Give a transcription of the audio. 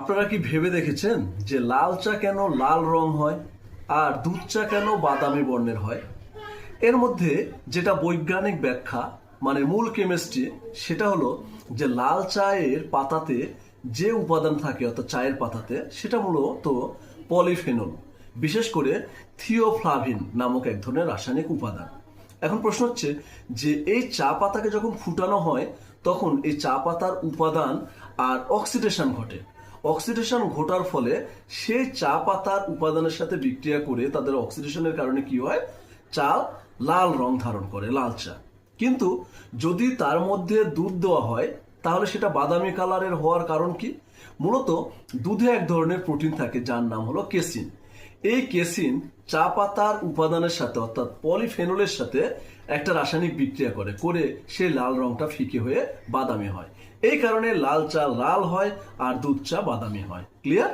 আপনারা কি ভেবে দেখেছেন যে লাল চা কেন লাল রং হয় আর দুধ চা কেন বাদামি বর্ণের হয়? এর মধ্যে যেটা বৈজ্ঞানিক ব্যাখ্যা মানে মূল কেমিস্ট্রি, সেটা হলো যে লাল চায়ের পাতাতে যে উপাদান থাকে, অর্থাৎ চায়ের পাতাতে, সেটা মূলত পলিফেনল, বিশেষ করে থিওফ্লাভিন নামক এক ধরনের রাসায়নিক উপাদান। এখন প্রশ্ন হচ্ছে যে এই চা পাতাকে যখন ফুটানো হয়, তখন এই চা পাতার উপাদান আর অক্সিডেশন ঘটে। অক্সিডেশন ঘটার ফলে সেই চা পাতার উপাদানের সাথে বিক্রিয়া করে তাদের অক্সিডেশনের কারণে কি হয়? চা লাল রং ধারণ করে, লাল চা। কিন্তু যদি তার মধ্যে দুধ দেওয়া হয়, তাহলে সেটা বাদামি কালারের হওয়ার কারণ কি? মূলত দুধে এক ধরনের প্রোটিন থাকে যার নাম হলো কেসিন এই কেসিন চা পাতার উপাদানের সাথে অর্থাৎ পলিফেনলের সাথে একটা রাসায়নিক বিক্রিয়া করে করে সে লাল রংটা ফিকে হয়ে বাদামি হয়। এই কারণে লাল চা লাল হয় আর দুধ চা বাদামি হয়। ক্লিয়ার